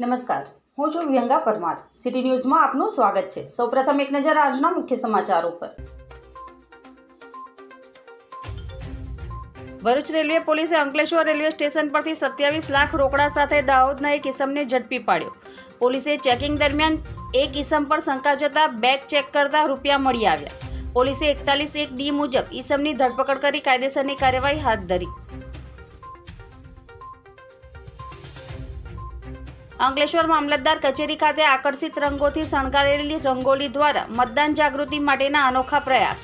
નમસ્કાર. હું છું વ્યંગા પરમાર. સિટી ન્યૂઝમાં આપનું સ્વાગત છે. સૌપ્રથમ એક નજર આજના મુખ્ય સમાચારો પર ભરૂચ રેલવે પોલીસે અંકલેશ્વર રેલવે સ્ટેશન પરથી સત્યાવીસ લાખ રોકડા સાથે દાહોદના એક ઇસમને ઝડપી પાડ્યો. પોલીસે ચેકિંગ દરમિયાન એક ઇસમ પર શંકા જતા બેગ ચેક કરતા રૂપિયા મળી આવ્યા. પોલીસે એકતાલીસ એક ડી મુજબ ઇસમની ધરપકડ કરી કાયદેસરની કાર્યવાહી હાથ ધરી. અંકલેશ્વર મામલતદાર કચેરી ખાતે આકર્ષિત રંગોથી શણગારેલી રંગોલી દ્વારા મતદાન જાગૃતિ માટેના અનોખા પ્રયાસ.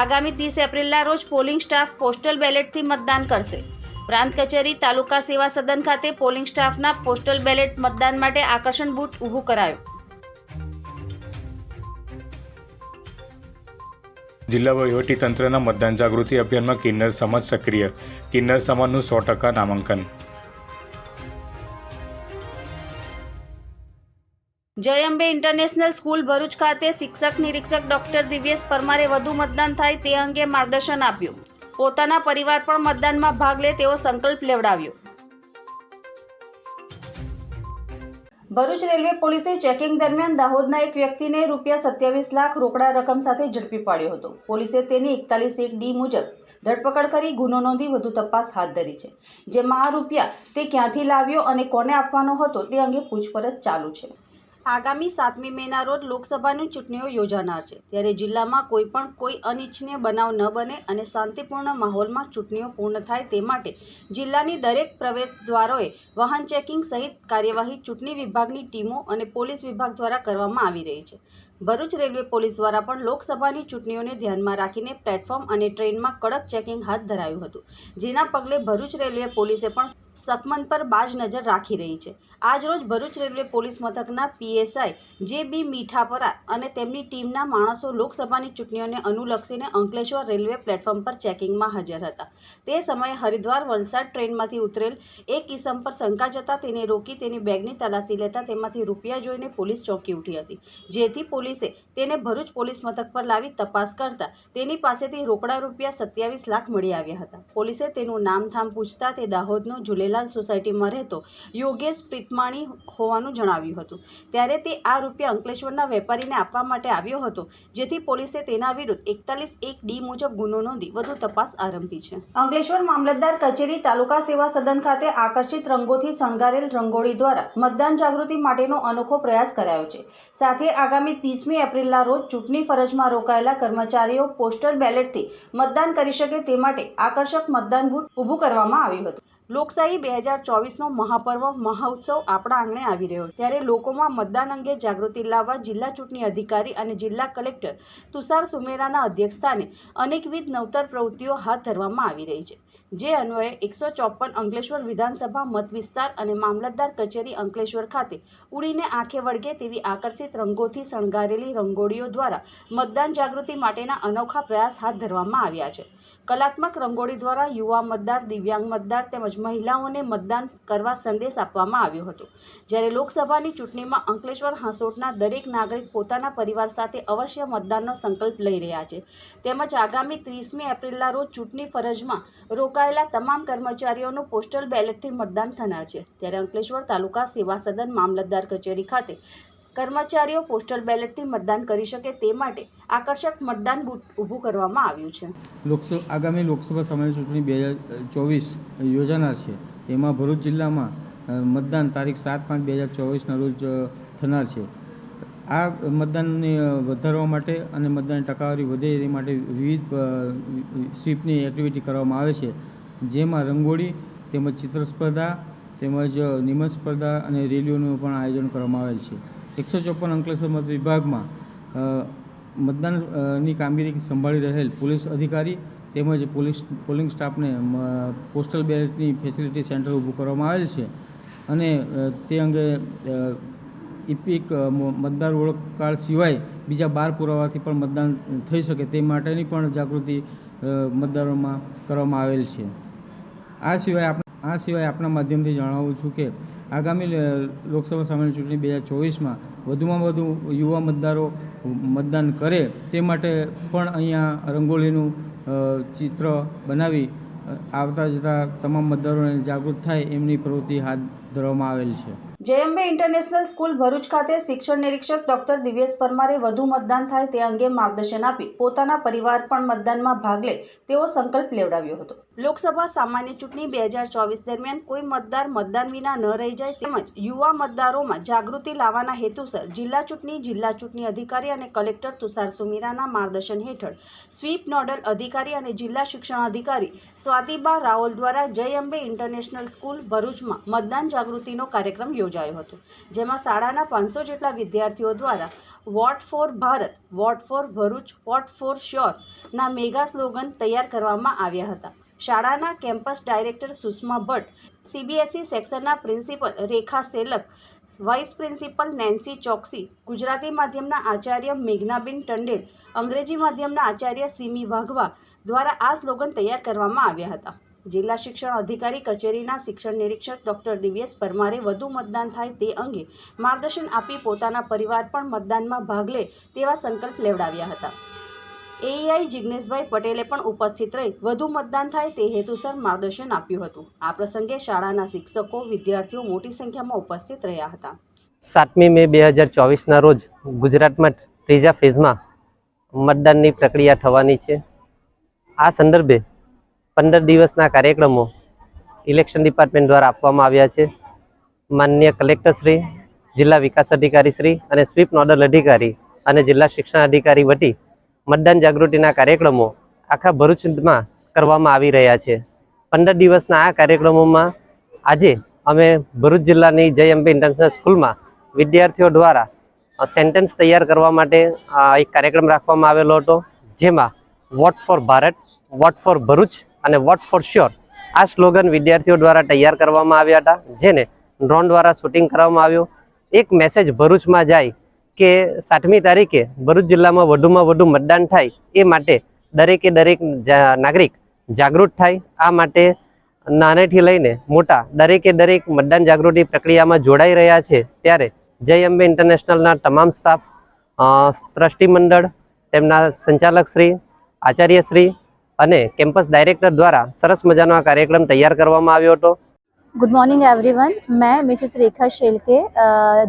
આગામી ત્રીસ એપ્રિલના રોજ પોલિંગ સ્ટાફ પોસ્ટલ બેલેટથી મતદાન કરશે. પ્રાંત કચેરી, તાલુકા સેવા સદન ખાતે પોલિંગ સ્ટાફના પોસ્ટલ બેલેટ મતદાન માટે આકર્ષણ બૂથ ઊભું કરાયું. જિલ્લા વહીવટીતંત્રના મતદાન જાગૃતિ અભિયાનમાં કિન્નર સમાજ સક્રિય. કિન્નર સમાજનું સો ટકા નામાંકન. જય અંબે ઇન્ટરનેશનલ સ્કૂલ ભરૂચ ખાતે શિક્ષક નિરીક્ષક ડોક્ટર દિવ્યેશ પરમારે વધુ મતદાન થાય તે અંગે માર્ગદર્શન આપ્યું. પોતાના પરિવાર પણ મતદાનમાં ભાગ લે તેવો સંકલ્પ લેવડાવ્યો. ભરૂચ રેલવે પોલીસે ચેકિંગ દરમિયાન દાહોદના એક વ્યક્તિને રૂપિયા સત્યાવીસ લાખ રોકડા રકમ સાથે ઝડપી પાડ્યો હતો. પોલીસે તેની એકતાલીસ એક ડી મુજબ ધરપકડ કરી ગુનો નોંધી વધુ તપાસ હાથ ધરી છે. જેમાં આ રૂપિયા તે ક્યાંથી લાવ્યો અને કોને આપવાનો હતો તે અંગે પૂછપરછ ચાલુ છે. આગામી સાતમી મેના રોજ લોકસભાની ચૂંટણીઓ યોજાનાર છે. ત્યારે જિલ્લામાં કોઈ પણ કોઈ અનિચ્છનીય બનાવ ન બને અને શાંતિપૂર્ણ માહોલમાં ચૂંટણીઓ પૂર્ણ થાય તે માટે જિલ્લાની દરેક પ્રવેશ દ્વારોએ વાહન ચેકિંગ સહિત કાર્યવાહી ચૂંટણી વિભાગની ટીમો અને પોલીસ વિભાગ દ્વારા કરવામાં આવી રહી છે. ભરૂચ રેલવે પોલીસ દ્વારા પણ લોકસભાની ચૂંટણીઓને ધ્યાનમાં રાખીને પ્લેટફોર્મ અને ટ્રેનમાં કડક ચેકિંગ હાથ ધરાયું હતું. જેના પગલે ભરૂચ રેલવે પોલીસે પણ સકમન પર બાજ નજર રાખી રહી છે. આજરોજ ભરૂચ રેલવે પોલીસ મથકના પીએસઆઈ જે બી મીઠાપરા અને તેમની ટીમના માણસો લોકસભાની ચૂંટણીઓને અનુલક્ષીને અંકલેશ્વર રેલવે પ્લેટફોર્મ પર ચેકિંગમાં હાજર હતા. તે સમયે હરિદ્વાર વલસાડ ટ્રેનમાંથી ઉતરેલ એક ઇસમ પર શંકા જતા તેને રોકી તેની બેગની તલાશી લેતા તેમાંથી રૂપિયા જોઈને પોલીસ ચોંકી ઉઠી હતી. જેથી પોલીસે તેને ભરૂચ પોલીસ મથક પર લાવી તપાસ કરતા તેની પાસેથી રોકડા રૂપિયા સત્યાવીસ લાખ મળી આવ્યા હતા. પોલીસે તેનું નામથામ પૂછતા તે દાહોદનો ઝૂલેલાલ સોસાયટીમાં રહેતો યોગેશ પ્રીતમાણી હોવાનું જણાવ્યું હતું. ત્યારે તે આ રૂપિયા અંકલેશ્વરના વેપારીને આપવા માટે આવ્યો હતો, જેથી પોલીસે તેના વિરુદ્ધ એકતાલીસ એક ડી મુજબ ગુનો નોંધી વધુ તપાસ આરંભી છે. અંકલેશ્વર મામલતદાર કચેરી તાલુકા સેવા સદન ખાતે આકર્ષિત રંગોથી શણગારેલ રંગોળી દ્વારા મતદાન જાગૃતિ માટેનો અનોખો પ્રયાસ કરાયો છે. સાથે આગામી ત્રીસમી એપ્રિલના રોજ ચૂંટણી ફરજમાં રોકાયેલા કર્મચારીઓ પોસ્ટલ બેલેટથી મતદાન કરી શકે તે માટે આકર્ષક મતદાન બૂથ ઊભું કરવામાં આવ્યું હતું. લોકશાહી બે હજાર ચોવીસનો મહાપર્વ મહોત્સવ આપણા આંગણે આવી રહ્યો છે. ત્યારે લોકોમાં મતદાન અંગે જાગૃતિ લાવવા જિલ્લા ચૂંટણી અધિકારી અને જિલ્લા કલેક્ટર તુષાર સુમેરાના અધ્યક્ષસ્થાને અનેકવિધ નવતર પ્રવૃત્તિઓ હાથ ધરવામાં આવી રહી છે. જે અન્વયે એકસો ચોપન અંકલેશ્વર વિધાનસભા મત વિસ્તાર અને મામલતદાર કચેરી અંકલેશ્વર ખાતે ઉડીને આંખે વળગે તેવી આકર્ષિત રંગોથી શણગારેલી રંગોળીઓ દ્વારા મતદાન જાગૃતિ માટેના અનોખા પ્રયાસ હાથ ધરવામાં આવ્યા છે. કલાત્મક રંગોળી દ્વારા યુવા મતદાર, દિવ્યાંગ મતદાર તેમજ મહિલાઓને મતદાન કરવા સંદેશ આપવામાં આવ્યો હતો. જ્યારે લોકસભાની ચૂંટણીમાં અંકલેશ્વર હાંસોટના દરેક નાગરિક પોતાના પરિવાર સાથે અવશ્ય મતદાનનો સંકલ્પ લઈ રહ્યા છે. તેમજ આગામી ત્રીસમી એપ્રિલના રોજ ચૂંટણી ફરજમાં રોકાયેલા તમામ કર્મચારીઓનું પોસ્ટલ બેલેટથી મતદાન થનાર છે. ત્યારે અંકલેશ્વર તાલુકા સેવા સદન મામલતદાર કચેરી ખાતે કર્મચારીઓ પોસ્ટલ બેલેટથી મતદાન કરી શકે તે માટે આકર્ષક મતદાન બૂથ ઊભું કરવામાં આવ્યું છે. લોકસભા આગામી લોકસભા સામાન્ય ચૂંટણી બે હજાર ચોવીસ યોજાનાર છે. તેમાં ભરૂચ જિલ્લામાં મતદાન તારીખ સાત પાંચ બે હજાર ચોવીસના રોજ થનાર છે. આ મતદાનને વધારવા માટે અને મતદાનની ટકાવારી વધે તે માટે વિવિધ સ્વીપની એક્ટિવિટી કરવામાં આવે છે. જેમાં રંગોળી, તેમજ ચિત્ર સ્પર્ધા, તેમજ નિબંધ સ્પર્ધા અને રેલીઓનું પણ આયોજન કરવામાં આવેલ છે. એકસો ચોપન અંકલેશ્વર મત વિભાગમાં મતદાનની કામગીરી સંભાળી રહેલ પોલીસ અધિકારી તેમજ પોલીસ, પોલિંગ સ્ટાફને પોસ્ટલ બેલેટની ફેસિલિટી સેન્ટર ઊભું કરવામાં આવેલ છે. અને તે અંગે ઇપિક મતદાર ઓળખ કાર્ડ સિવાય બીજા બાર પુરાવાથી પણ મતદાન થઈ શકે તે માટેની પણ જાગૃતિ મતદારોમાં કરવામાં આવેલ છે. આ સિવાય આપ આ સિવાય આપણા માધ્યમથી જણાવું છું કે આગામી લોકસભા સામાન્ય ચૂંટણી બે હજાર ચોવીસમાં વધુમાં વધુ યુવા મતદારો મતદાન કરે તે માટે પણ અહીંયા રંગોળીનું ચિત્ર બનાવી આવતા જતા તમામ મતદારોને જાગૃત થાય એમની પ્રવૃત્તિ હાથ ધરવામાં આવેલ છે. જેએમબે ઇન્ટરનેશનલ સ્કૂલ ભરૂચ ખાતે શિક્ષણ નિરીક્ષક ડોક્ટર દિવ્યેશ પરમારે વધુ મતદાન થાય તે અંગે માર્ગદર્શન આપી પોતાના પરિવાર પણ મતદાનમાં ભાગ લે તેવો સંકલ્પ લેવડાવ્યો હતો. લોકસભા સામાન્ય ચૂંટણી બે હજાર ચોવીસ દરમિયાન કોઈ મતદાર મતદાન વિના ન રહી જાય તેમજ યુવા મતદારોમાં જાગૃતિ લાવવાના હેતુસર જિલ્લા ચૂંટણી જિલ્લા ચૂંટણી અધિકારી અને કલેક્ટર તુષાર સુમીરાના માર્ગદર્શન હેઠળ સ્વીપ નોડલ અધિકારી અને જિલ્લા શિક્ષણ અધિકારી સ્વાતિબા રાઓલ દ્વારા જય અંબે ઇન્ટરનેશનલ સ્કૂલ ભરૂચમાં મતદાન જાગૃતિનો કાર્યક્રમ યોજાયો. હતો, જેમાં શાળાના પાંચસો જેટલા વિદ્યાર્થીઓ દ્વારા vote for Bharat, vote for Bharuch, vote for sure ના મેગા સ્લોગન તૈયાર કરવામાં આવ્યા હતા. શાળાના campus director Sushma Bhatt, CBSE સેક્શનના principal Rekha Shelke, vice principal Nancy Choksi, Gujarati માધ્યમના આચાર્ય મેઘનાબેન ટંડેલ, અંગ્રેજી માધ્યમના આચાર્ય સિમી વાઘવા દ્વારા આ સ્લોગન તૈયાર કરવામાં આવ્યા હતા. જિલ્લા શિક્ષણ અધિકારી કચેરીના શિક્ષણ નિરીક્ષક ડોક્ટર દિવ્યેશ પરમારે વધુ મતદાન થાય તે અંગે માર્ગદર્શન આપી પોતાના પરિવાર પણ મતદાનમાં ભાગ લે તેવા સંકલ્પ લેવડાવ્યા હતા. એઆઈ જિજ્ઞેશભાઈ પટેલે પણ ઉપસ્થિત રહી વધુ મતદાન થાય તે હેતુસર માર્ગદર્શન આપ્યું હતું. આ પ્રસંગે શાળાના શિક્ષકો, વિદ્યાર્થીઓ મોટી સંખ્યામાં ઉપસ્થિત રહ્યા હતા. સાતમી મે બે હજાર ચોવીસના રોજ ગુજરાતમાં ત્રીજા ફેઝમાં મતદાનની પ્રક્રિયા થવાની છે. આ સંદર્ભે પંદર દિવસના કાર્યક્રમો ઇલેક્શન ડિપાર્ટમેન્ટ દ્વારા આપવામાં આવ્યા છે. માનનીય કલેક્ટરશ્રી, જિલ્લા વિકાસ અધિકારીશ્રી અને સ્વીપ નોડલ અધિકારી અને જિલ્લા શિક્ષણ અધિકારી વટી મતદાન જાગૃતિના કાર્યક્રમો આખા ભરૂચમાં કરવામાં આવી રહ્યા છે. પંદર દિવસના આ કાર્યક્રમોમાં આજે અમે ભરૂચ જિલ્લાની જય અંબે ઇન્ટરનેશનલ સ્કૂલમાં વિદ્યાર્થીઓ દ્વારા સેન્ટેન્સ તૈયાર કરવા માટે એક કાર્યક્રમ રાખવામાં આવેલો હતો, જેમાં vote for Bharat, vote for Bharuch અને વોટ ફોર શ્યોર આ સ્લોગન વિદ્યાર્થીઓ દ્વારા તૈયાર કરવામાં આવ્યા હતા, જેને ડ્રોન દ્વારા શૂટિંગ કરવામાં આવ્યું. એક મેસેજ ભરૂચમાં જાય કે સાતમી તારીખે ભરૂચ જિલ્લામાં વધુમાં વધુ મતદાન થાય એ માટે દરેકે દરેક નાગરિક જાગૃત થાય. આ માટે નાનેથી લઈને મોટા દરેકે દરેક મતદાન જાગૃતિ પ્રક્રિયામાં જોડાઈ રહ્યા છે. ત્યારે જય અંબે ઇન્ટરનેશનલના તમામ સ્ટાફ ટ્રસ્ટી મંડળ, તેમના સંચાલકશ્રી આચાર્યશ્રી અને કેમ્પસ ડાયરેક્ટર દ્વારા સરસ મજાનો આ કાર્યક્રમ તૈયાર કરવામાં આવ્યો હતો गुड मॉर्निंग एवरीवन मैं Mrs Rekha Shelke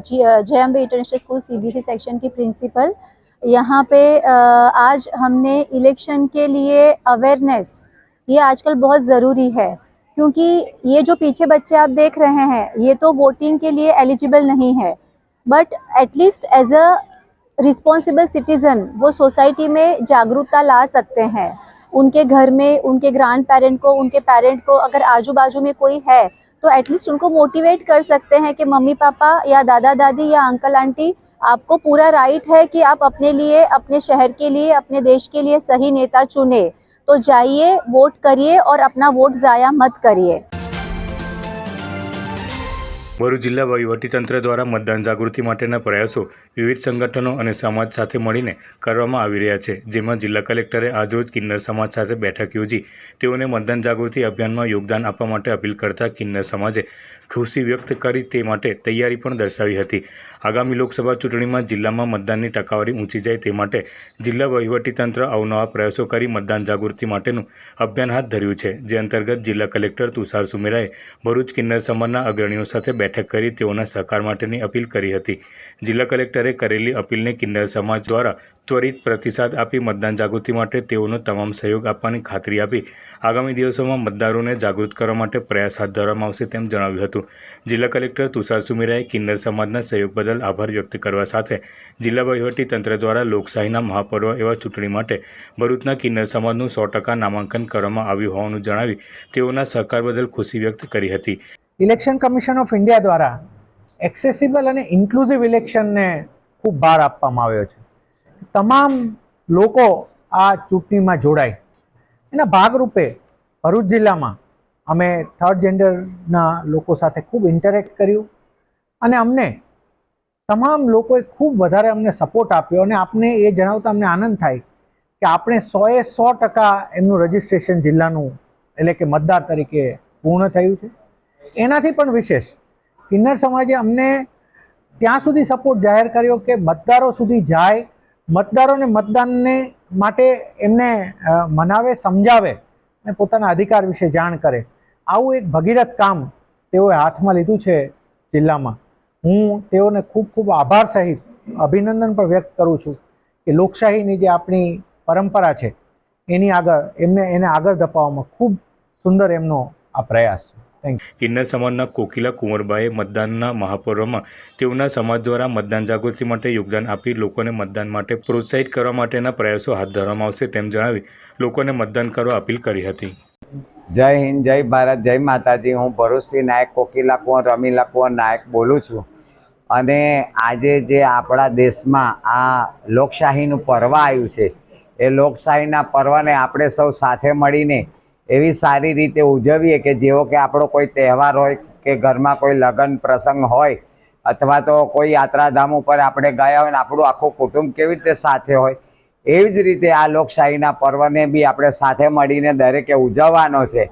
J M B international school CBSE section की प्रिंसिपल यहाँ पे अ, आज हमने इलेक्शन के लिए अवेयरनेस ये आजकल बहुत ज़रूरी है क्योंकि ये जो पीछे बच्चे आप देख रहे हैं ये तो वोटिंग के लिए एलिजिबल नहीं है but at least as a responsible citizen वो सोसाइटी में जागरूकता ला सकते हैं उनके घर में, उनके ग्रैंड पेरेंट को, उनके पेरेंट को अगर आजू बाजू में कोई है तो एटलीस्ट उनको मोटिवेट कर सकते हैं कि मम्मी पापा या दादा दादी या अंकल आंटी आपको पूरा राइट है कि आप अपने लिए, अपने शहर के लिए, अपने देश के लिए सही नेता चुने। तो जाइए वोट करिए और अपना वोट ज़ाया मत करिए। ભરૂચ જિલ્લા વહીવટીતંત્ર દ્વારા મતદાન જાગૃતિ માટેના પ્રયાસો વિવિધ સંગઠનો અને સમાજ સાથે મળીને કરવામાં આવી રહ્યા છે, જેમાં જિલ્લા કલેક્ટરે આજરોજ કિન્નર સમાજ સાથે બેઠક યોજી. તેઓને મતદાન જાગૃતિ અભિયાનમાં યોગદાન આપવા માટે અપીલ કરતા કિન્નર સમાજે ખુશી વ્યક્ત કરી તે માટે તૈયારી પણ દર્શાવી હતી. આગામી લોકસભા ચૂંટણીમાં જિલ્લામાં મતદાનની ટકાવારી ઊંચી જાય તે માટે જિલ્લા વહીવટીતંત્ર અવનવા પ્રયાસો કરી મતદાન જાગૃતિ માટેનું અભિયાન હાથ ધર્યું છે, જે અંતર્ગત જિલ્લા કલેક્ટર તુષાર સુમેરાએ ભરૂચ કિન્નર સમાજના અગ્રણીઓ સાથે બેઠક કરી તેઓના સહકાર માટેની અપીલ કરી હતી. જિલ્લા કલેક્ટરે કરેલી અપીલને કિન્નર સમાજ દ્વારા ત્વરિત પ્રતિસાદ આપી મતદાન જાગૃતિ માટે તેઓનો તમામ સહયોગ આપવાની ખાતરી આપી. આગામી દિવસોમાં મતદારોને જાગૃત કરવા માટે પ્રયાસ હાથ ધરવામાં આવશે તેમ જણાવ્યું હતું. જિલ્લા કલેક્ટર તુષાર સુમેરાએ કિન્નર સમાજના સહયોગ બદલ આભાર વ્યક્ત કરવા સાથે જિલ્લા વહીવટી તંત્ર દ્વારા લોકશાહીના મહાપર્વ એવા ચૂંટણી માટે ભરૂચના કિન્નર સમાજનું સો ટકા નામાંકન કરવામાં આવ્યું હોવાનું જણાવી તેઓના સહકાર બદલ ખુશી વ્યક્ત કરી હતી. ઇલેક્શન કમિશન ઓફ ઇન્ડિયા દ્વારા એક્સેસિબલ અને ઇન્ક્લુઝિવ ઇલેક્શનને ખૂબ ભાર આપવામાં આવ્યો છે. તમામ લોકો આ ચૂંટણીમાં જોડાય. એના ભાગરૂપે ભરૂચ જિલ્લામાં અમે થર્ડ જેન્ડરના લોકો સાથે ખૂબ ઇન્ટરેક્ટ કર્યું અને અમને તમામ લોકોએ ખૂબ વધારે અમને સપોર્ટ આપ્યો અને આપને એ જણાવતા અમને આનંદ થાય કે આપણે સોએ સો ટકા એમનું રજિસ્ટ્રેશન જિલ્લાનું એટલે કે મતદાર તરીકે પૂર્ણ થયું છે. એનાથી પણ વિશેષ. કિન્નર સમાજે અમને ત્યાં સુધી સપોર્ટ જાહેર કર્યો કે મતદારો સુધી જાય, મતદારોને મતદાનને માટે એમને મનાવે, સમજાવે અને પોતાના અધિકાર વિશે જાણ કરે. આવું એક ભગીરથ કામ તેઓએ હાથમાં લીધું છે જિલ્લામાં. હું તેઓને ખૂબ ખૂબ આભાર સહિત અભિનંદન પણ વ્યક્ત કરું છું કે લોકશાહીની જે આપણી પરંપરા છે, એની આગળ, એમને, એને આગળ ધપાવવામાં ખૂબ સુંદર એમનો આ પ્રયાસ છે. કિન્નર સમાજના કોકિલા કુંવરબાએ મતદાનના મહાપર્વમાં તેઓના સમાજ દ્વારા મતદાન જાગૃતિ માટે યોગદાન આપી લોકોને મતદાન માટે પ્રોત્સાહિત કરવા માટેના પ્રયાસો હાથ ધરવામાં આવશે તેમ જણાવી લોકોને મતદાન કરવા અપીલ કરી હતી. જય હિન્દ જય ભારત જય માતાજી. હું ભરૂચથી નાયક કોકિલા કુંવર રમીલા કુંવર નાયક બોલું છું. અને આજે જે આપણા દેશમાં આ લોકશાહીનું પર્વ આવ્યું છે એ લોકશાહીના પર્વને આપણે સૌ સાથે મળીને એવી સારી રીતે ઉજવીએ કે જેવો કે આપણો કોઈ તહેવાર હોય કે ઘરમાં કોઈ લગ્ન પ્રસંગ હોય અથવા તો કોઈ યાત્રાધામ ઉપર આપણે ગયા હોય ને આપણું આખું કુટુંબ કેવી રીતે સાથે હોય, એવી જ રીતે આ લોકશાહીના પર્વને બી આપણે સાથે મળીને દરેકે ઉજવવાનો છે.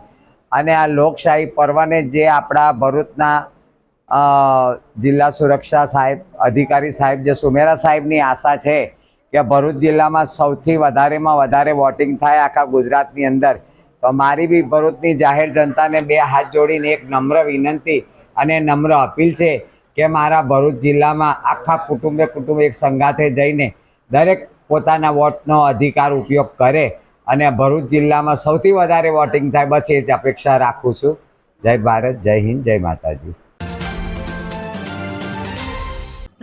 અને આ લોકશાહી પર્વને જે આપણા ભરૂચના જિલ્લા સુરક્ષા સાહેબ, અધિકારી સાહેબ જે સુમેરા સાહેબની આશા છે કે ભરૂચ જિલ્લામાં સૌથી વધારેમાં વધારે વોટિંગ થાય આખા ગુજરાતની અંદર તો મારી બી ભરૂચની જાહેર જનતાને બે હાથ જોડીને એક નમ્ર વિનંતી અને નમ્ર અપીલ છે કે મારા ભરૂચ જિલ્લામાં આખા કુટુંબે કુટુંબ એક સંગાથે જઈને દરેક પોતાના વોટનો અધિકાર ઉપયોગ કરે અને ભરૂચ જિલ્લામાં સૌથી વધારે વોટિંગ થાય બસ એ જ અપેક્ષા રાખું છું. જય ભારત, જય હિન્દ, જય માતાજી.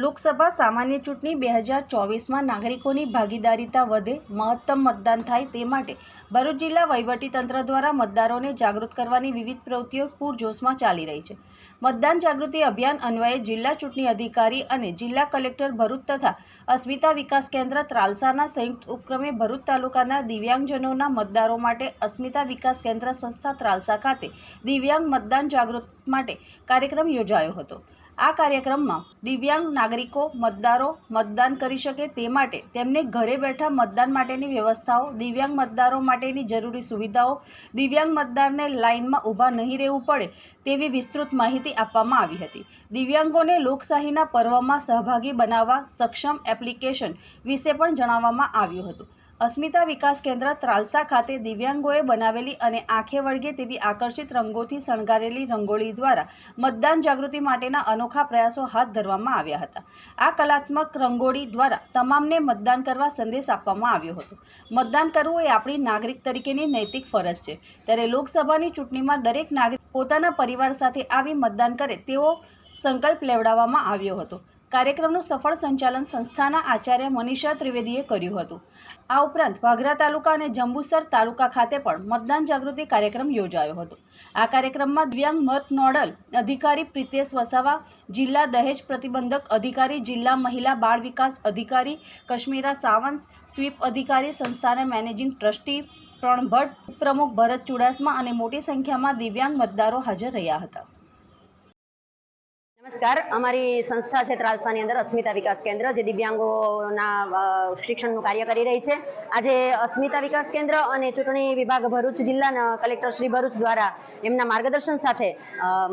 લોકસભા સામાન્ય ચૂંટણી બે હજાર ચોવીસમાં નાગરિકોની ભાગીદારીતા વધે, મહત્તમ મતદાન થાય તે માટે ભરૂચ જિલ્લા વહીવટીતંત્ર દ્વારા મતદારોને જાગૃત કરવાની વિવિધ પ્રવૃત્તિઓ પૂરજોશમાં ચાલી રહી છે. મતદાન જાગૃતિ અભિયાન અન્વયે જિલ્લા ચૂંટણી અધિકારી અને જિલ્લા કલેક્ટર ભરૂચ તથા અસ્મિતા વિકાસ કેન્દ્ર ત્રાલસાના સંયુક્ત ઉપક્રમે ભરૂચ તાલુકાના દિવ્યાંગજનોના મતદારો માટે અસ્મિતા વિકાસ કેન્દ્ર સંસ્થા ત્રાલસા ખાતે દિવ્યાંગ મતદાન જાગૃત માટે કાર્યક્રમ યોજાયો હતો. આ કાર્યક્રમમાં દિવ્યાંગ નાગરિકો, મતદારો મતદાન કરી શકે તે માટે તેમને ઘરે બેઠા મતદાન માટેની વ્યવસ્થાઓ, દિવ્યાંગ મતદારો માટેની જરૂરી સુવિધાઓ, દિવ્યાંગ મતદારને લાઇનમાં ઊભા નહીં રહેવું પડે તેવી વિસ્તૃત માહિતી આપવામાં આવી હતી. દિવ્યાંગોને લોકશાહીના પર્વમાં સહભાગી બનાવવા સક્ષમ એપ્લિકેશન વિશે પણ જણાવવામાં આવ્યું હતું. અસ્મિતા વિકાસ કેન્દ્ર ત્રાલસા ખાતે દિવ્યાંગોએ બનાવેલી અને આંખે વળગે તેવી આકર્ષિત રંગોથી શણગારેલી રંગોળી દ્વારા મતદાન જાગૃતિ માટેના અનોખા પ્રયાસો હાથ ધરવામાં આવ્યા હતા. આ કલાત્મક રંગોળી દ્વારા તમામને મતદાન કરવા સંદેશ આપવામાં આવ્યો હતો. મતદાન કરવું એ આપણી નાગરિક તરીકેની નૈતિક ફરજ છે. ત્યારે લોકસભાની ચૂંટણીમાં દરેક નાગરિક પોતાના પરિવાર સાથે આવી મતદાન કરે તેવો સંકલ્પ લેવડાવવામાં આવ્યો હતો. કાર્યક્રમનું સફળ સંચાલન સંસ્થાના આચાર્ય મનીષા ત્રિવેદીએ કર્યું હતું. આ ઉપરાંત વાઘરા તાલુકા અને જંબુસર તાલુકા ખાતે પણ મતદાન જાગૃતિ કાર્યક્રમ યોજાયો હતો. આ કાર્યક્રમમાં દિવ્યાંગ મત નોડલ અધિકારી પ્રિતેશ વસાવા, જિલ્લા દહેજ પ્રતિબંધક અધિકારી, જિલ્લા મહિલા બાળ વિકાસ અધિકારી, કશ્મીરા સાવંત, સ્વીપ અધિકારી, સંસ્થાના મેનેજિંગ ટ્રસ્ટી પ્રણ ભટ્ટ પ્રમુખ ભરત ચુડાસમા અને મોટી સંખ્યામાં દિવ્યાંગ મતદારો હાજર રહ્યા હતા. નમસ્કાર. અમારી સંસ્થા છે ત્રાલસાની અંદર અસ્મિતા વિકાસ કેન્દ્ર, જે દિવ્યાંગોના શિક્ષણનું કાર્ય કરી રહી છે. આજે અસ્મિતા વિકાસ કેન્દ્ર અને ચૂંટણી વિભાગ ભરૂચ જિલ્લાના કલેક્ટર શ્રી ભરૂચ દ્વારા એમના માર્ગદર્શન સાથે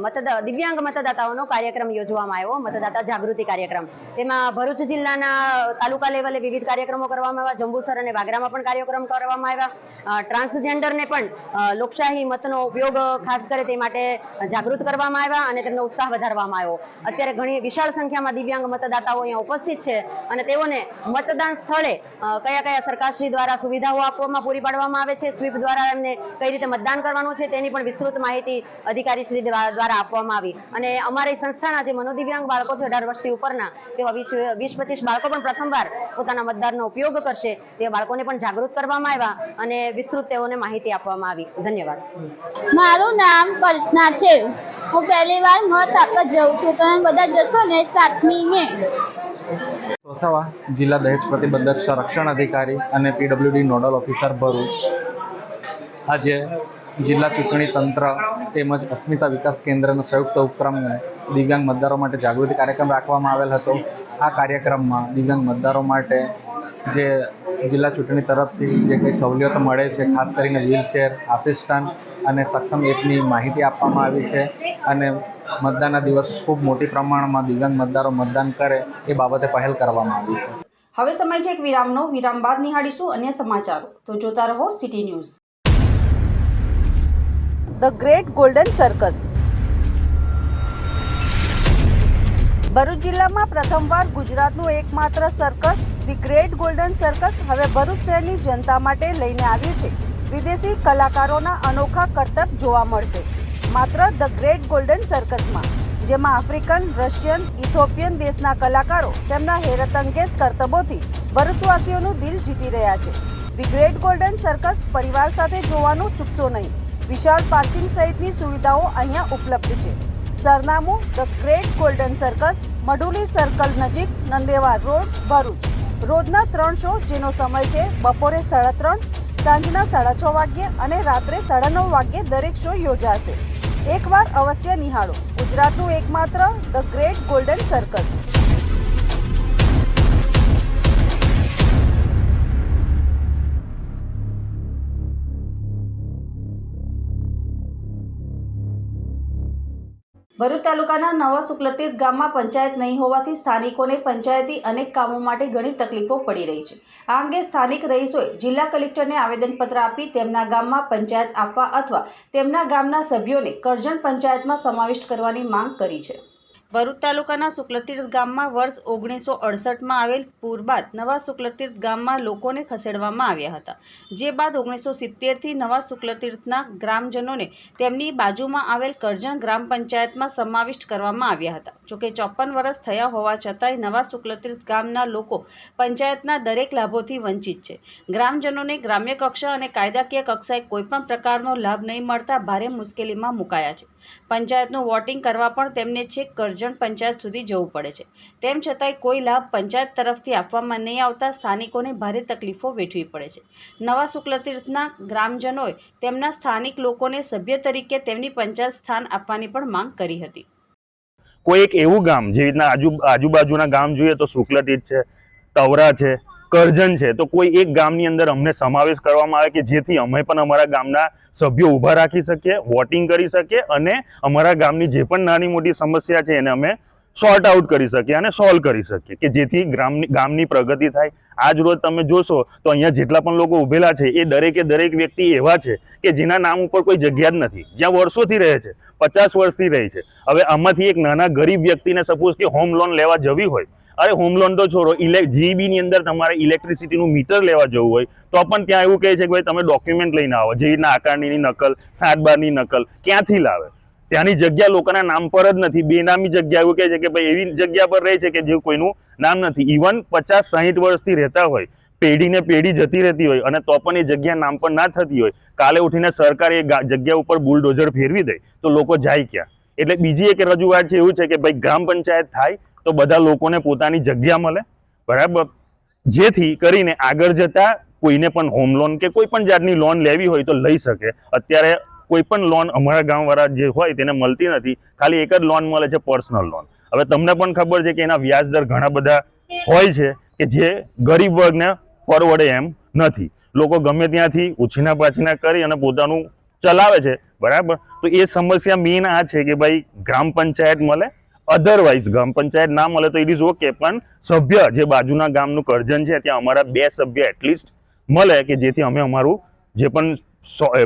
મતદા, દિવ્યાંગ મતદાતાઓનો કાર્યક્રમ યોજવામાં આવ્યો, મતદાતા જાગૃતિ કાર્યક્રમ. તેમાં ભરૂચ જિલ્લાના તાલુકા લેવલે વિવિધ કાર્યક્રમો કરવામાં આવ્યા. જંબુસર અને વાગરામાં પણ કાર્યક્રમ કરવામાં આવ્યા. ટ્રાન્સજેન્ડરને પણ લોકશાહી મતનો ઉપયોગ, ખાસ કરે તે માટે જાગૃત કરવામાં આવ્યા અને તેમનો ઉત્સાહ વધારવામાં આવ્યો. અત્યારે ઘણી વિશાળ સંખ્યામાં દિવ્યાંગ મતદાતાઓ અહીંયા ઉપસ્થિત છે અને તેઓને મતદાન સ્થળે કયા કયા સરકારશ્રી દ્વારા સુવિધાઓ આપવામાં પૂરી પાડવામાં આવે છે, સ્વીપ દ્વારા એમને કઈ રીતે મતદાન કરવાનું છે તેની પણ વિસ્તૃત માહિતી અધિકારીશ્રી દ્વારા આપવામાં આવી. અને અમારી સંસ્થાના જે મનોદિવ્યાંગ બાળકો છે અઢાર વર્ષથી ઉપરના વીસ- વીસ, પચીસ બાળકો પણ પ્રથમવાર પોતાના મતદારનો ઉપયોગ કરશે, તે બાળકોને પણ જાગૃત કરવામાં આવ્યા અને વિસ્તૃત તેઓને માહિતી આપવામાં આવી. ધન્યવાદ. મારું નામ કલ્પના છે. હું પહેલી વાર મત આપવા જઉં છું. તમે બધા જશો ને સાતમી મે. સોસાવા જિલ્લા દહેજ પ્રતિબંધક સંરક્ષણ અધિકારી અને પીડબ્લ્યુડી નોડલ ઓફિસર ભરૂચ. આજે જિલ્લા ચૂંટણી તંત્ર તેમજ અસ્મિતા વિકાસ કેન્દ્રનો સંયુક્ત ઉપક્રમે દિવ્યાંગ મતદારો માટે જાગૃતિ કાર્યક્રમ રાખવામાં આવેલ હતો. આ કાર્યક્રમમાં દિવ્યાંગ મતદારો માટે જે જિલ્લા ચૂંટણી તરફથી જે કંઈ સવલતો મળે છે ખાસ કરીને વ્હીલચેર આસિસ્ટન્ટ અને સક્ષમ એપની માહિતી આપવામાં આવી છે. અને મતદાનના દિવસ ખૂબ મોટી પ્રમાણમાં દિવ્યાંગ મતદારો મતદાન કરે એ બાબતે પહેલ કરવામાં આવી છે. હવે સમય છે એક વિરામનો. વિરામ બાદ નિહાળીશું અન્ય સમાચારો. તો જોતા રહો city news the great golden circus Bharuch જિલ્લામાં પ્રથમવાર ગુજરાતનું એકમાત્ર circus the great golden circus હવે ભરૂચ શહેરની જનતા માટે લઈને આવ્યું છે. વિદેશી કલાકારોના અનોખા કરતબ જોવા મળશે. માત્ર ધ ગ્રેટ ગોલ્ડન સર્કસમાં. જેમાં આફ્રિકન, રશિયન, ઇથોપિયન દેશના કલાકારો તેમના હેરતંગેશ કરતબોથી ભરૂચવાસીઓનું દિલ જીતી રહ્યા છે. ધી ગ્રેટ ગોલ્ડન સર્કસ પરિવાર સાથે જોવાનું ચૂકશો નહીં. વિશાળ પાર્કિંગ સહિતની સુવિધાઓ અહીંયા ઉપલબ્ધ છે. સરનામું the great golden circus Maduli circle નજીક નંદેવા રોડ, ભરૂચ. રોજના ત્રણ શો જેનો સમય છે બપોરે સાડા ત્રણ, સાંજના સાડા છ વાગ્યે અને રાત્રે સાડા નવ વાગ્યે દરેક શો યોજાશે. એકવાર અવશ્ય નિહાળો. ગુજરાતનું એકમાત્ર the great golden circus Bharuch તાલુકાના નવા શુક્લતીર્થ ગામમાં પંચાયત નહીં હોવાથી સ્થાનિકોને પંચાયતી અનેક કામો માટે ઘણી તકલીફો પડી રહી છે. આ અંગે સ્થાનિક રહીશોએ જિલ્લા કલેક્ટરને આવેદનપત્ર આપી તેમના ગામમાં પંચાયત આપવા અથવા તેમના ગામના સભ્યોને કરજણ પંચાયતમાં સમાવિષ્ટ કરવાની માંગ કરી છે. ભરૂચ તાલુકાના શુક્લતીર્થ ગામમાં વર્ષ ઓગણીસો અડસઠમાં આવેલ પૂર બાદ નવા શુક્લતીર્થ ગામમાં લોકોને ખસેડવામાં આવ્યા હતા. જે બાદ ઓગણીસો સિત્તેરથી નવા શુક્લતીર્થના ગ્રામજનોને તેમની બાજુમાં આવેલ કરજણ ગ્રામ પંચાયતમાં સમાવિષ્ટ કરવામાં આવ્યા હતા. જોકે ચોપન વર્ષ થયા હોવા છતાંય નવા શુક્લતીર્થ ગામના લોકો પંચાયતના દરેક લાભોથી વંચિત છે. ગ્રામજનોને ગ્રામ્ય કક્ષા અને કાયદાકીય કક્ષાએ કોઈપણ પ્રકારનો લાભ નહીં મળતા ભારે મુશ્કેલીમાં મુકાયા છે. પંચાયતનું વોટિંગ કરવા પણ તેમને છેક કરજણ પંચાયત સુધી જવું પડે છે. તેમ છતાંય કોઈ લાભ પંચાયત તરફથી આપવામાં નહીં આવતા સ્થાનિકોને ભારે તકલીફો વેઠવી પડે છે. નવા શુક્લતીર્થના ગ્રામજનોએ તેમના સ્થાનિક લોકોને સભ્ય તરીકે તેમની પંચાયત સ્થાન આપવાની પણ માંગ કરી હતી. કોઈ એક એવું ગામ, જેવી રીતના આજુ આજુબાજુના ગામ જોઈએ તો શુક્લતીર્થ છે, તવરા છે કરજણ છે. તો કોઈ એક ગામની અંદર અમને સમાવેશ કરવામાં આવે કે જેથી અમે પણ અમારા ગામના સભ્યો ઊભા રાખી શકીએ વોટિંગ કરી શકીએ અને અમારા ગામની જે પણ નાની મોટી સમસ્યા છે એને અમે સોર્ટ આઉટ કરી શકીએ અને સોલ્વ કરી શકીએ કે જેથી ગ્રામની, ગામની પ્રગતિ થાય. આજ રોજ તમે જોશો તો અહીંયા જેટલા પણ લોકો ઉભેલા છે એ દરેકે દરેક વ્યક્તિ એવા છે કે જેના નામ ઉપર કોઈ જગ્યા જ નથી. જ્યાં વર્ષોથી રહે છે, પચાસ વર્ષથી રહે છે. હવે આમાંથી એક નાના ગરીબ વ્યક્તિને સપોઝ કે હોમ લોન લેવા જવી હોય અરે હોમ લોન તો છોડો. જીબીની અંદર તમારે ઇલેક્ટ્રિસિટીનું મીટર લેવા જવું હોય, તો પણ ત્યાં એવું કહે છે કે ભાઈ તમે ડોક્યુમેન્ટ લઈને આવો. જેવી રીતના આકારણીની નકલ, સાત બારની નકલ ક્યાંથી લાવે. ત્યાંની જગ્યા લોકોના નામ પર જ નથી. બેનામી જગ્યા એવું કહે છે કે ભાઈ એવી જગ્યા પર રહે છે કે જે કોઈનું નામ નથી. ઇવન પચાસ, સાહીઠ વર્ષથી રહેતા હોય, પેઢીને પેઢી જતી રહેતી હોય અને તો પણ એ જગ્યા નામ પર ના થતી હોય, કાલે ઉઠીને સરકાર એ જગ્યા ઉપર બુલડોઝર ફેરવી દે, તો લોકો જાય ક્યાં? એટલે બીજી એક રજૂઆત છે એવું છે કે ભાઈ ગ્રામ પંચાયત થાય તો બધા લોકોને પોતાની જગ્યા મળે, બરાબર? જેથી કરીને આગળ જતા કોઈને પણ હોમ લોન કે કોઈ પણ જાતની લોન લેવી હોય તો લઈ શકે. અત્યારે કોઈ પણ લોન અમારા ગામવાળા જે હોય તેને મળતી નથી. ખાલી એક જ લોન મળે છે પર્સનલ લોન હવે તમને પણ ખબર છે કે એના વ્યાજ દર ઘણા બધા હોય છે કે જે ગરીબ વર્ગને પરવડે એમ નથી. લોકો ગમે ત્યાંથી ઉછીના પાછીના કરી અને પોતાનું ચલાવે છે. બરાબર? તો એ સમસ્યા મેઇન આ છે કે ભાઈ ગ્રામ પંચાયત મળે અધરવાઇઝ ગ્રામ પંચાયત ના મળે તો ઇટ ઇઝ ઓકે પણ સભ્ય જે બાજુના ગામનું કરજણ છે, ત્યાં અમારા બે સભ્ય એટલીસ્ટ મળે કે જેથી અમે અમારું જે પણ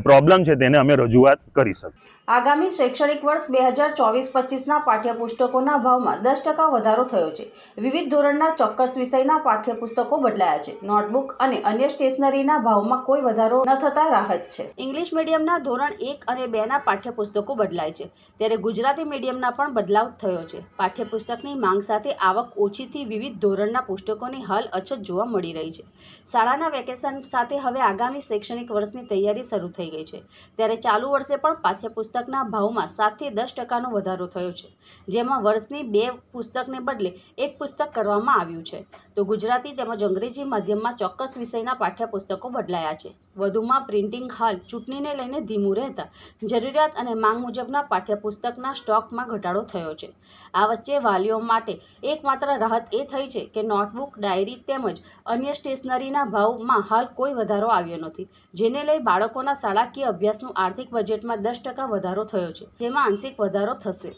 પ્રોબ્લેમ છે તેને અમે રજૂઆત કરી શકીએ. આગામી શૈક્ષણિક વર્ષ બે હજાર ચોવીસ પચીસના પાઠ્યપુસ્તકોના ભાવમાં દસ ટકા વધારો થયો છે. વિવિધ ધોરણના ચોક્કસ વિષયના પાઠ્યપુસ્તકો બદલાયા છે. નોટબુક અને અન્ય સ્ટેશનરીના ભાવમાં કોઈ વધારો ન થતા રાહત છે. ઇંગ્લિશ મીડિયમના ધોરણ એક અને બેના પાઠ્યપુસ્તકો બદલાય છે. ત્યારે ગુજરાતી મીડિયમના પણ બદલાવ થયો છે. પાઠ્યપુસ્તકની માંગ સાથે આવક ઓછીથી વિવિધ ધોરણના પુસ્તકોની હાલ અછત જોવા મળી રહી છે. શાળાના વેકેશન સાથે હવે આગામી શૈક્ષણિક વર્ષની તૈયારી શરૂ થઈ ગઈ છે. ત્યારે ચાલુ વર્ષે પણ પાઠ્યપુસ્તકના ભાવમાં સાતથી દસ ટકાનો વધારો થયો છે, જેમાં વર્ષની બે પુસ્તકને બદલે એક પુસ્તક કરવામાં આવ્યું છે. તો ગુજરાતી તેમજ અંગ્રેજી માધ્યમમાં ચોક્કસ વિષયના પાઠ્યપુસ્તકો બદલાયા છે. વધુમાં પ્રિન્ટિંગ હાલ ચૂંટણીને લઈને ધીમું રહેતા જરૂરિયાત અને માંગ મુજબના પાઠ્યપુસ્તકના સ્ટોકમાં ઘટાડો થયો છે. આ વચ્ચે વાલીઓ માટે એકમાત્ર રાહત એ થઈ છે કે નોટબુક, ડાયરી તેમજ અન્ય સ્ટેશનરીના ભાવમાં હાલ કોઈ વધારો આવ્યો નથી, જેને લઈ બાળકોના શાળાકીય અભ્યાસનું આર્થિક બજેટમાં દસ ટકા વધારો થયો છે જેમાં આંશિક વધારો થશે.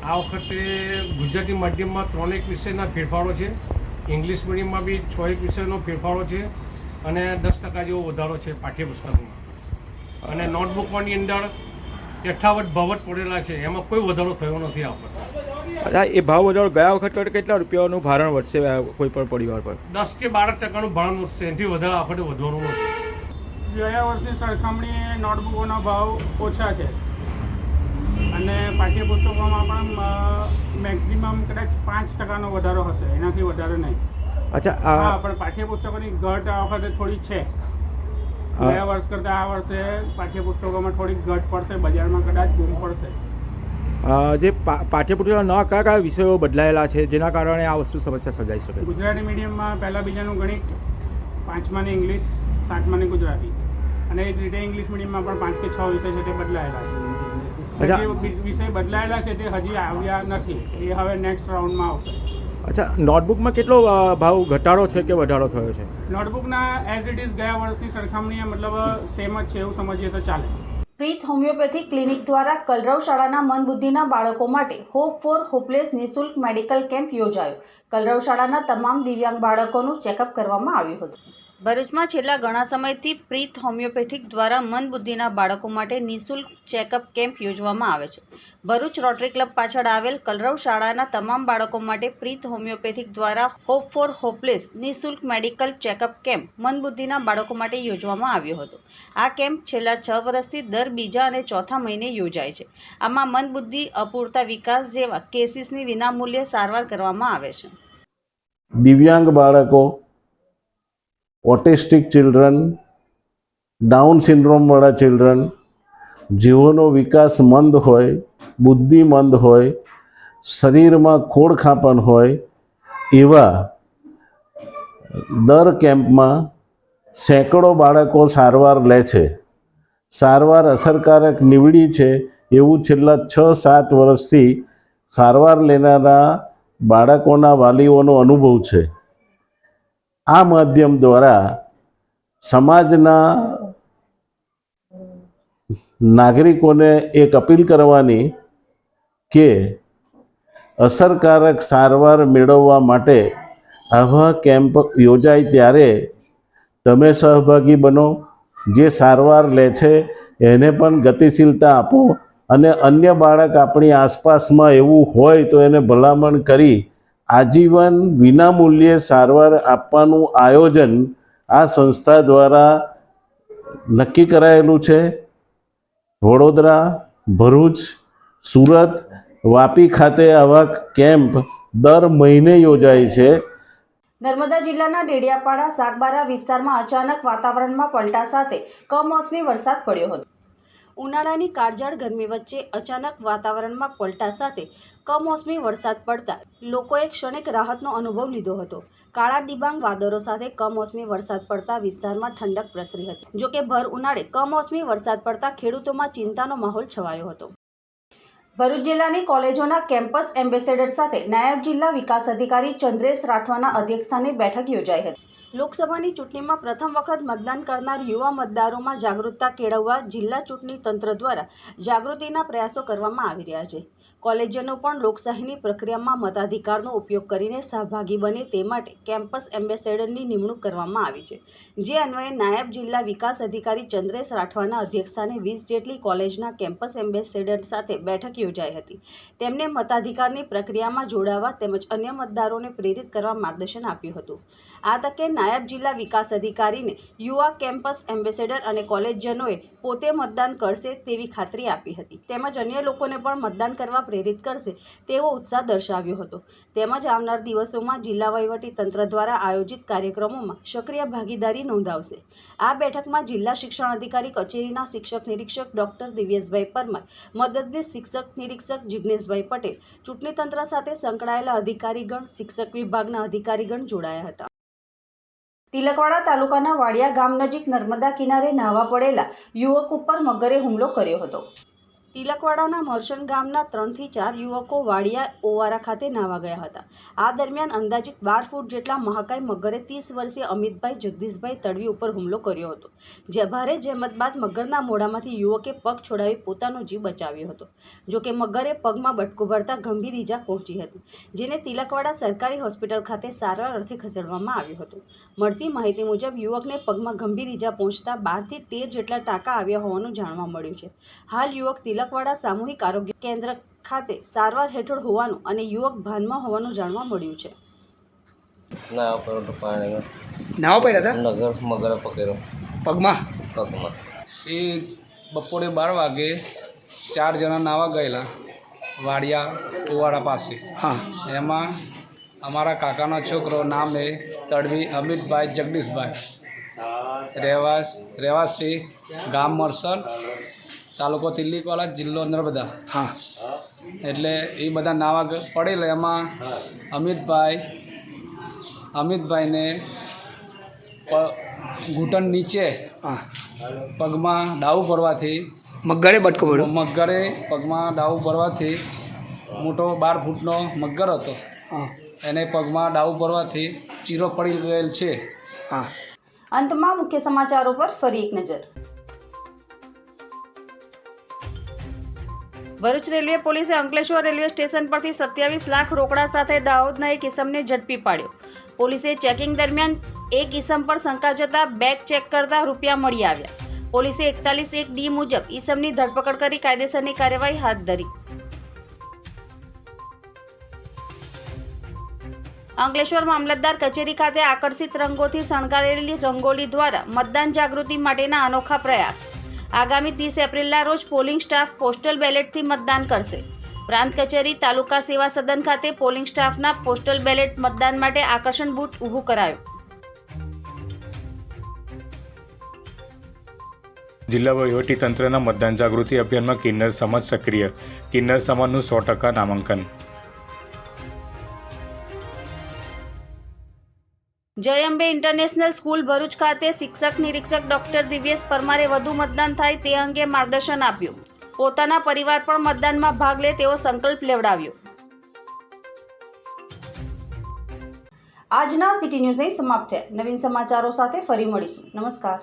આ વખતે ગુજરાતી માધ્યમમાં ત્રણેક વિષયના ફેરફારો છે ઇંગ્લિશ મીડિયમમાં બી છ એક વિષયનો ફેરફારો છે અને દસ ટકા જેવો વધારો છે પાઠ્યપુસ્તકમાં. અને નોટબુકોની અંદર યથાવત ભાવ જ પડેલા છે એમાં કોઈ વધારો થયો નથી આ વખતે. એ ભાવ વધારો ગયા વખત કરતાં કેટલા રૂપિયાનું ભારણ વધશે આ કોઈ પણ પરિવાર પર? દસ કે બાર ટકાનું ભારણ વધશે એનાથી વધારે આ વખતે વધવાનું નથી. ગયા વર્ષની સરખામણીએ નોટબુકોના ભાવ ઓછા છે. અને પાઠ્યપુસ્તકોમાં પણ મેક્સિમમ કદાચ પાંચ ટકાનો વધારો હશે એનાથી વધારે નહીં. અચ્છા હા પણ પાઠ્યપુસ્તકોની ઘટ આ વખતે થોડી છે. ગયા વર્ષ કરતાં આ વર્ષે પાઠ્યપુસ્તકોમાં થોડીક ઘટ પડશે બજારમાં કદાચ બૂમ પડશે. જે પાઠ્યપુસ્તકો નવા કયા કયા વિષયો બદલાયેલા છે જેના કારણે આ વસ્તુ સમસ્યા સર્જાઈ શકે? ગુજરાતી મીડિયમમાં પહેલાં બીજાનું ગણિત પાંચમાની ઇંગ્લિશ સાતમાની ગુજરાતી. અને એ જ રીતે ઇંગ્લિશ મીડિયમમાં પણ પાંચ કે છ વિષય છે તે બદલાયેલા છે. વિષય બદલાયેલા છે તે હજી આવ્યા નથી. એ હવે નેક્સ્ટ રાઉન્ડમાં આવશે. અચ્છા નોટબુકમાં કેટલો ભાવ ઘટાડો છે કે વધારો થયો છે? નોટબુકના એઝ ઇટ ઇઝ ગયા વર્ષની સરખામણીએ મતલબ સેમ જ છે એવું સમજીએ તો ચાલે. પ્રીત હોમિયોપેથી ક્લિનિક દ્વારા કલરવ શાળાના મનબુદ્ધિના બાળકો માટે હોપ ફોર હોપલેસ નિઃશુલ્ક મેડિકલ કેમ્પ યોજાયો. કલરવ શાળાના તમામ દિવ્યાંગ બાળકોનું ચેકઅપ કરવામાં આવ્યું હતું. ભરૂચમાં છેલ્લા ઘણા સમયથી પ્રીત હોમિયોપેથિક દ્વારા મનબુદ્ધિના બાળકો માટે નિઃશુલ્ક ચેકઅપ કેમ્પ યોજવામાં આવે છે. ભરૂચ રોટરી ક્લબ પાછળ આવેલ કલરવ શાળાના તમામ બાળકો માટે પ્રીત હોમિયોપેથિક દ્વારા હોપ ફોર હોપલેસ નિઃશુલ્ક મેડિકલ ચેકઅપ કેમ્પ મનબુદ્ધિના બાળકો માટે યોજવામાં આવ્યો હતો. આ કેમ્પ છેલ્લા છ વર્ષથી દર બીજા અને ચોથા મહિને યોજાય છે. આમાં મનબુદ્ધિ, અપૂરતા વિકાસ જેવા કેસીસની વિનામૂલ્યે સારવાર કરવામાં આવે છે. દિવ્યાંગ બાળકો ઓટિસ્ટિક ચિલ્ડ્રન, ડાઉન સિન્ડ્રોમવાળા ચિલ્ડ્રન જેઓનો વિકાસ મંદ હોય બુદ્ધિમંદ હોય, શરીરમાં ખોડખાંપણ હોય, એવા દર કેમ્પમાં સેંકડો બાળકો સારવાર લે છે. સારવાર અસરકારક નીવડી છે એવું છેલ્લા છ સાત વર્ષથી સારવાર લેનારા બાળકોના વાલીઓનો અનુભવ છે. આ માધ્યમ દ્વારા સમાજના નાગરિકોને એક અપીલ કરવાની કે અસરકારક સારવાર મેળવવા માટે આવા કેમ્પ યોજાય ત્યારે તમે સહભાગી બનો, જે સારવાર લે છે એને પણ ગતિશીલતા આપો અને અન્ય બાળક આપણી આસપાસમાં એવું હોય તો એને ભલામણ કરી આજીવન વિનામૂલ્યે સારવાર આપવાનું આયોજન આ સંસ્થા દ્વારા નક્કી કરાયેલું છે. વડોદરા, ભરૂચ, સુરત, વાપી ખાતે આવા કેમ્પ દર મહિને યોજાય છે. નર્મદા જિલ્લાના ડેડિયાપાડા, સાગબારા વિસ્તારમાં અચાનક વાતાવરણમાં પલટા સાથે કમોસમી વરસાદ પડ્યો હતો. ઉનાળાની કાળઝાળ ગરમી વચ્ચે અચાનક વાતાવરણમાં પલટા સાથે કમોસમી વરસાદ પડતા લોકોએ ક્ષણિક રાહતનો અનુભવ લીધો હતો. કાળા ડિબાંગ વાદળો સાથે કમોસમી વરસાદ પડતા વિસ્તારમાં ઠંડક પ્રસરી હતી. જોકે ભર ઉનાળે કમોસમી વરસાદ પડતા ખેડૂતોમાં ચિંતાનો માહોલ છવાયો હતો. ભરૂચ જિલ્લાની કોલેજોના કેમ્પસ એમ્બેસેડર સાથે નાયબ જિલ્લા વિકાસ અધિકારી ચંદ્રેશ રાઠવાના અધ્યક્ષસ્થાને બેઠક યોજાઈ હતી. લોકસભાની ચૂંટણીમાં પ્રથમ વખત મતદાન કરનાર યુવા મતદારોમાં જાગૃતતા કેળવવા જિલ્લા ચૂંટણી તંત્ર દ્વારા જાગૃતિના પ્રયાસો કરવામાં આવી રહ્યા છે. કોલેજનો પણ લોકશાહીની પ્રક્રિયામાં મતાધિકારનો ઉપયોગ કરીને સહભાગી બને તે માટે કેમ્પસ એમ્બેસેડરની નિમણૂક કરવામાં આવી છે. જે અન્વયે નાયબ જિલ્લા વિકાસ અધિકારી ચંદ્રેશ રાઠવાના અધ્યક્ષસ્થાને વીસ જેટલી કોલેજના કેમ્પસ એમ્બેસેડર સાથે બેઠક યોજાઈ હતી. તેમને મતાધિકારની પ્રક્રિયામાં જોડાવા તેમજ અન્ય મતદારોને પ્રેરિત કરવા માર્ગદર્શન આપ્યું હતું. આ તકે નાયબ જિલ્લા વિકાસ અધિકારીને યુવા કેમ્પસ એમ્બેસેડર અને કોલેજજનોએ પોતે મતદાન કરશે તેવી ખાતરી આપી હતી. તેમજ અન્ય લોકોને પણ મતદાન કરવા પ્રેરિત કરશે તેવો ઉત્સાહ દર્શાવ્યો હતો. તેમજ આવનાર દિવસોમાં જિલ્લા વહીવટી તંત્ર દ્વારા આયોજિત કાર્યક્રમોમાં સક્રિય ભાગીદારી નોંધાવશે. આ બેઠકમાં જિલ્લા શિક્ષણ અધિકારી કચેરીના શિક્ષક નિરીક્ષક ડોક્ટર દિવ્યેશભાઈ પરમાર, મદદનીશ શિક્ષક નિરીક્ષક જિજ્ઞેશભાઈ પટેલ, ચૂંટણી તંત્ર સાથે સંકળાયેલા અધિકારીગણ, શિક્ષક વિભાગના અધિકારીગણ જોડાયા હતા. તિલકવાડા તાલુકાના વાડિયા ગામ નજીક નર્મદા કિનારે નાહવા પડેલા યુવક ઉપર મગરે હુમલો કર્યો હતો. તિલકવાડાના મરશન ગામના ત્રણથી ચાર યુવકો વાડિયા, ઓવારા ખાતે નાહવા ગયા હતા. આ દરમિયાન અંદાજિત બાર ફૂટ જેટલા મહાકાય મગરે ત્રીસ વર્ષીય અમિતભાઈ જગદીશભાઈ તડવી ઉપર હુમલો કર્યો હતો. જે ભારે જહેમત બાદ મગરના મોઢામાંથી યુવકે પગ છોડાવી પોતાનો જીવ બચાવ્યો હતો. જોકે મગરે પગમાં બટકું ભરતા ગંભીર ઈજા પહોંચી હતી, જેને તિલકવાડા સરકારી હોસ્પિટલ ખાતે સારવાર અર્થે ખસેડવામાં આવ્યો હતો. મળતી માહિતી મુજબ, યુવકને પગમાં ગંભીર ઈજા પહોંચતા બારથી તેર જેટલા ટાંકા આવ્યા હોવાનું જાણવા મળ્યું છે. હાલ યુવક તિલકવાડા સામૂહિક આરોગ્ય કેન્દ્ર ખાતે સારવાર હેઠળ હોવાનું અને યુવક ભાનમાં હોવાનું જાણવા મળ્યું છે. ના પર પાણી નાવ પડ્યા હતા? નગર મગર પકડ્યો પગમાં? પગમાં. એ બપોરે બાર વાગે ચાર જણા નાવા ગયેલા વાડિયા કુવાડા પાસે. હા. એમાં અમારા કાકાનો છોકરો નામ એ તડવી અમિતભાઈ જગદીશભાઈ. રહેવાસ રહેવાસી ગામ મરસલ તાલુકો તિલ્લીકવાલા જિલ્લો નર્મદા. હા. એટલે એ બધા નાવા પડેલા એમાં અમિતભાઈ અમિતભાઈને ઘૂંટણ નીચે પગમાં ડાવું પડવાથી મગરે બટકો પડ્યો મગરે પગમાં ડાવું પડવાથી મોટો બાર ફૂટનો મગર હતો. એને પગમાં ડાવું પડવાથી ચીરો પડી ગયેલ છે. હા. અંતમાં મુખ્ય સમાચારો પર ફરી એક નજર. ભરૂચ રેલવે પોલીસે અંકલેશ્વર રેલવે સ્ટેશન પરથી સત્યાવીસ લાખ રોકડા સાથે દાહોદના એક ઇસમને ઝડપી પાડ્યો. પોલીસે ચેકિંગ દરમિયાન એક ઇસમ પર શંકા જતા બેગ ચેક કરતા રૂપિયા મળી આવ્યા. પોલીસે એકતાલીસ એક ડી મુજબ ઇસમની ધરપકડ કરી કાયદેસરની કાર્યવાહી હાથ ધરી. અંકલેશ્વર મામલતદાર કચેરી ખાતે આકર્ષિત રંગોથી શણગારેલી રંગોલી દ્વારા મતદાન જાગૃતિ માટેના અનોખા પ્રયાસ. આગામી ત્રીસ એપ્રિલના રોજ પોલિંગ સ્ટાફ પોસ્ટલ બેલેટથી મતદાન કરશે. પ્રાંત કચેરી, તાલુકા સેવા સદન ખાતે પોલિંગ સ્ટાફના પોસ્ટલ બેલેટ મતદાન માટે આકર્ષણ બૂથ ઊભું કરાયું. જિલ્લા વહીવટી તંત્રના મતદાન જાગૃતિ અભિયાનમાં કિન્નર સમાજ સક્રિય. કિન્નર સમાજનું સો ટકા નામાંકન. જય અંબે ઇન્ટરનેશનલ સ્કૂલ ભરૂચ ખાતે શિક્ષક નિરીક્ષક ડોક્ટર દિવ્યેશ પરમારે વધુ મતદાન થાય તે અંગે માર્ગદર્શન આપ્યું. પોતાના પરિવાર પણ મતદાનમાં ભાગ લે તેવો સંકલ્પ લેવડાવ્યો. આજના સિટી ન્યૂઝ અહીં સમાપ્ત થયા. નવીન સમાચારો સાથે ફરી મળીશું. નમસ્કાર.